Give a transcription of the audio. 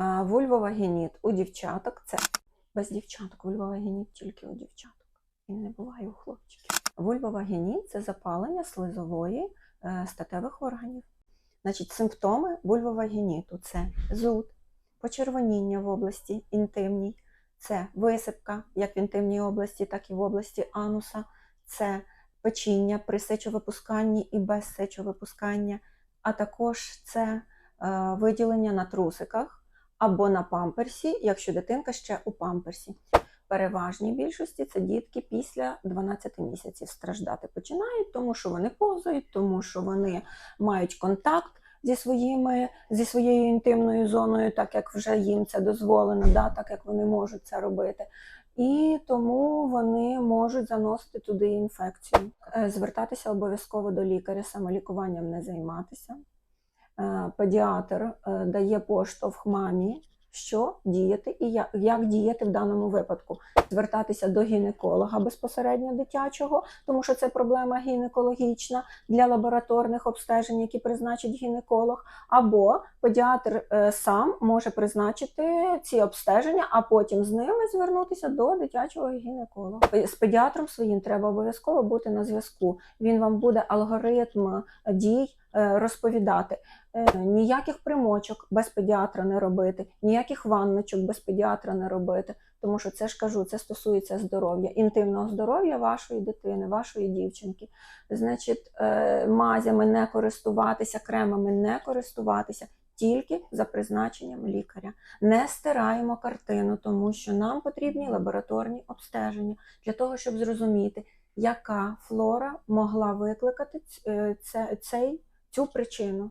Вульвовагеніт у дівчаток це без дівчаток, вульвовагеніт тільки у дівчаток. Він не буває у хлопчиків. Вульвовагеніт це запалення слизової е, статевих органів. Значить, симптоми вульвовагеніту це зуд, почервоніння в області інтимній, це висипка, як в інтимній області, так і в області ануса, це печіння при сечовипусканні і без сечовипускання, а також це е, виділення на трусиках або на памперсі, якщо дитинка ще у памперсі. Переважній більшості це дітки після 12 місяців страждати починають, тому що вони повзають, тому що вони мають контакт зі, своїми, зі своєю інтимною зоною, так як вже їм це дозволено, да, так як вони можуть це робити. І тому вони можуть заносити туди інфекцію. Е, Звертатися обов'язково до лікаря, самолікуванням не займатися. Е, Педіатр е, дає поштовх мамі, що діяти і як, діяти в даному випадку. Звертатися до гінеколога безпосередньо дитячого, тому що це проблема гінекологічна для лабораторних обстежень, які призначить гінеколог, або педіатр е, сам може призначити ці обстеження, а потім з ними звернутися до дитячого гінеколога. З педіатром своїм треба обов'язково бути на зв'язку. Він вам буде алгоритм дій розповідати. Е, Ніяких примочок без педіатра не робити, ніяких ванночок без педіатра не робити, тому що це ж кажу, це стосується здоров'я, інтимного здоров'я вашої дитини, вашої дівчинки. Значить, е, мазями не користуватися, кремами не користуватися. Тільки за призначенням лікаря. Не стираємо картину, тому що нам потрібні лабораторні обстеження для того, щоб зрозуміти, яка флора могла викликати е, цей, цю причину.